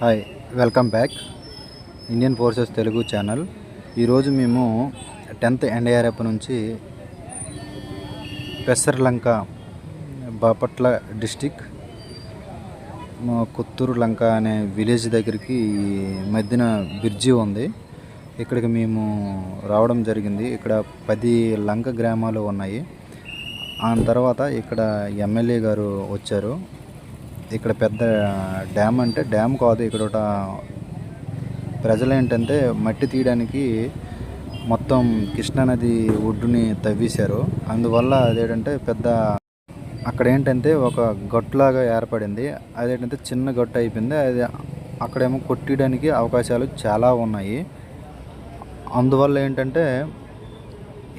Hi welcome back. Indian forces Telugu channel. ఈరోజు మేము tenth NDRF నుంచి పెసర్లంక బాపట్ల డిస్టిక్ కొత్తూరు లంక అనే విలేజ్ దగ్గరికి మధ్యన బ్రిడ్జి ఉంది. ఇక్కడికి మేము రావడం జరిగింది. ఇక్కడ పది లంక గ్రామాలు ఉన్నాయి. ఆ తర్వాత ఇక్కడ ఎమ్మెల్యే గారు వచ్చారు. ఇక్కడ పెద్ద డ్యామ్ అంటే డ్యామ్ కాదు ఇక్కడ ఒక ప్రజలు ఏంటంటే మట్టి తీయడానికి మొత్తం కృష్ణానది ఒడ్డుని తవ్వేశారు. అందువల్ల అదేంటంటే పెద్ద అక్కడ ఏంటంటే ఒక గట్టులాగా ఏర్పడింది. అదేంటంటే చిన్న గట్టు అయిపోయింది. అది అక్కడేమో కొట్టడానికి అవకాశాలు చాలా ఉన్నాయి. అందువల్ల ఏంటంటే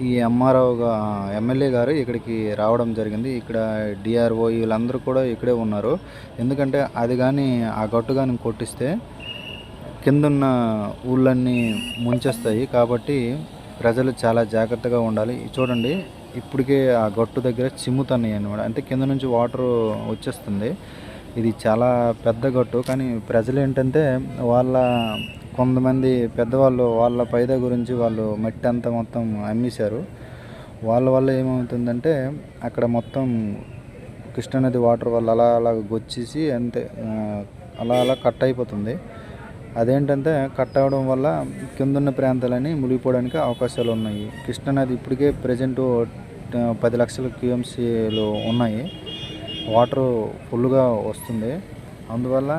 ఈ ఎంఆర్ఓ ఎమ్మెల్యే గారు ఇక్కడికి రావడం జరిగింది. ఇక్కడ డిఆర్ఓ వీళ్ళందరూ కూడా ఇక్కడే ఉన్నారు. ఎందుకంటే అది కానీ ఆ గట్టు కానీ కొట్టిస్తే కిందున్న ఊళ్ళన్నీ ముంచేస్తాయి. కాబట్టి ప్రజలు చాలా జాగ్రత్తగా ఉండాలి. చూడండి ఇప్పటికే ఆ గట్టు దగ్గర చిమ్ముతున్నాయి అన్నమాట. అంటే కింద నుంచి వాటర్ వచ్చేస్తుంది. ఇది చాలా పెద్ద గట్టు. కానీ ప్రజలు ఏంటంటే వాళ్ళ కొంతమంది పెద్దవాళ్ళు వాళ్ళ పైద గురించి వాళ్ళు మట్టి అంతా మొత్తం అమ్మేశారు. వాళ్ళ వల్ల ఏమవుతుందంటే అక్కడ మొత్తం కృష్ణానది వాటర్ వల్ల అలా అలా గొచ్చేసి అంతే అలా అలా కట్ అయిపోతుంది. అదేంటంటే కట్ అవడం వల్ల కిందున్న ప్రాంతాలని మునిగిపోవడానికి అవకాశాలు ఉన్నాయి. కృష్ణానది ఇప్పటికే ప్రజెంట్ పది లక్షల క్యూఎంసీలు ఉన్నాయి. వాటర్ ఫుల్గా వస్తుంది. అందువల్ల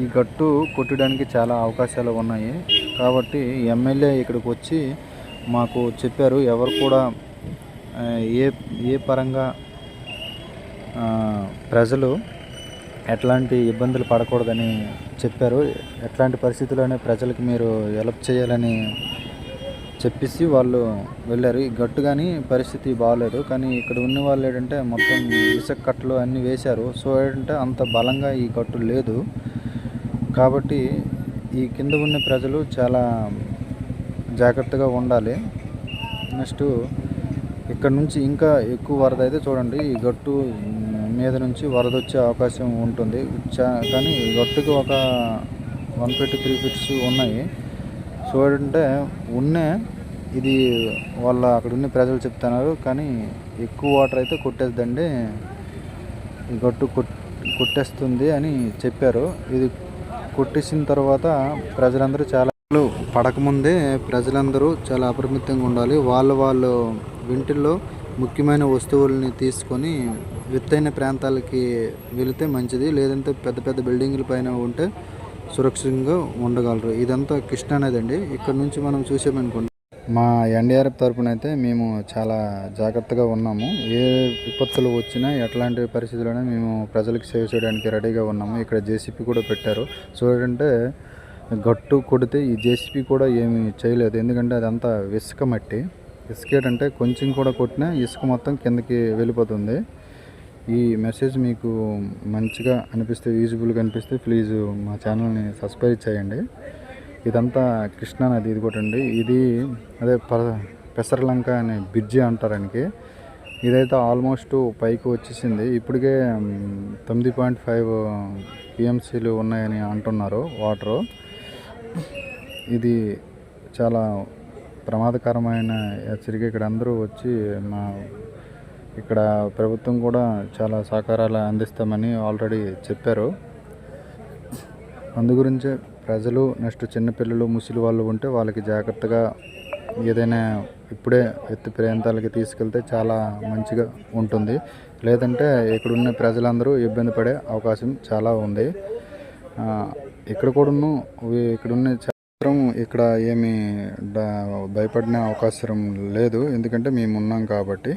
ఈ గట్టు కొట్టడానికి చాలా అవకాశాలు ఉన్నాయి. కాబట్టి ఎమ్మెల్యే ఇక్కడికి వచ్చి మాకు చెప్పారు. ఎవరు కూడా ఏ ఏ పరంగా ప్రజలు ఎట్లాంటి ఇబ్బందులు పడకూడదని చెప్పారు. ఎట్లాంటి పరిస్థితుల్లోనే ప్రజలకు మీరు హెల్ప్ చేయాలని చెప్పేసి వాళ్ళు వెళ్ళారు. ఈ గట్టు కానీ పరిస్థితి బాగాలేదు కానీ ఇక్కడ ఉన్న వాళ్ళు ఏంటంటే మొత్తం ఇసుక కట్టలు అన్నీ వేశారు. సో ఏంటంటే అంత బలంగా ఈ గట్టు లేదు. కాబట్టి ఈ కింద ఉన్న ప్రజలు చాలా జాగ్రత్తగా ఉండాలి. నెక్స్ట్ ఇక్కడ నుంచి ఇంకా ఎక్కువ వరద అయితే చూడండి ఈ గట్టు మీద నుంచి వరద వచ్చే అవకాశం ఉంటుంది. చా కానీ గట్టుకి ఒక వన్ ఫీట్ త్రీ ఫీట్స్ ఉన్నాయి. చూడంటే ఉన్నే ఇది వాళ్ళ అక్కడ ఉన్న ప్రజలు చెప్తున్నారు కానీ ఎక్కువ వాటర్ అయితే కొట్టేద్దండి. ఈ గట్టు కొట్ కొట్టేస్తుంది అని చెప్పారు. ఇది కొట్టేసిన తర్వాత ప్రజలందరూ చాలా పడకముందే ప్రజలందరూ చాలా అప్రమత్తంగా ఉండాలి. వాళ్ళు వాళ్ళు వింటిల్లో ముఖ్యమైన వస్తువుల్ని తీసుకొని ఎత్తైన ప్రాంతాలకి వెళితే మంచిది. లేదంటే పెద్ద పెద్ద బిల్డింగుల పైన ఉంటే సురక్షితంగా ఉండగలరు. ఇదంతా కృష్ణా నది అండి ఇక్కడ నుంచి మనం చూసామనుకోండి. మా ఎన్డీఆర్ఎఫ్ తరపున అయితే మేము చాలా జాగ్రత్తగా ఉన్నాము. ఏ విపత్తులు వచ్చినా ఎట్లాంటి పరిస్థితుల్లోనే మేము ప్రజలకు సేవ చేయడానికి రెడీగా ఉన్నాము. ఇక్కడ జేసీపీ కూడా పెట్టారు. చూడంటే గట్టు కొడితే ఈ జేసీపీ కూడా ఏమి చేయలేదు. ఎందుకంటే అదంతా ఇసుక మట్టి. ఇసుక ఏంటంటే కొంచెం కూడా కొట్టినా ఇసుక మొత్తం కిందకి వెళ్ళిపోతుంది. ఈ మెసేజ్ మీకు మంచిగా అనిపిస్తే యూజ్ఫుల్గా అనిపిస్తే ప్లీజ్ మా ఛానల్ని సబ్స్క్రైబ్ చేయండి. ఇదంతా కృష్ణా నది ఇది కూడా అండి ఇది అదే ప పెసరలంక అనే బ్రిడ్జి అంటారానికి ఇదైతే ఆల్మోస్ట్ పైకి వచ్చేసింది. ఇప్పటికే తొమ్మిది పాయింట్ ఫైవ్ టీఎంసీలు ఉన్నాయని అంటున్నారు వాటరు. ఇది చాలా ప్రమాదకరమైన హెచ్చరిక. ఇక్కడ అందరూ వచ్చి మా ఇక్కడ ప్రభుత్వం కూడా చాలా సహకారాలు అందిస్తామని ఆల్రెడీ చెప్పారు. అందు గురించే ప్రజలు నెక్స్ట్ చిన్నపిల్లలు ముసలి వాళ్ళు ఉంటే వాళ్ళకి జాగ్రత్తగా ఏదైనా ఇప్పుడే ఎత్తు ప్రాంతాలకి తీసుకెళ్తే చాలా మంచిగా ఉంటుంది. లేదంటే ఇక్కడున్న ప్రజలందరూ ఇబ్బంది పడే అవకాశం చాలా ఉంది. ఇక్కడ కూడాను ఇక్కడున్న మాత్రం ఇక్కడ ఏమి భయపడిన అవకాశం లేదు. ఎందుకంటే మేము ఉన్నాం కాబట్టి.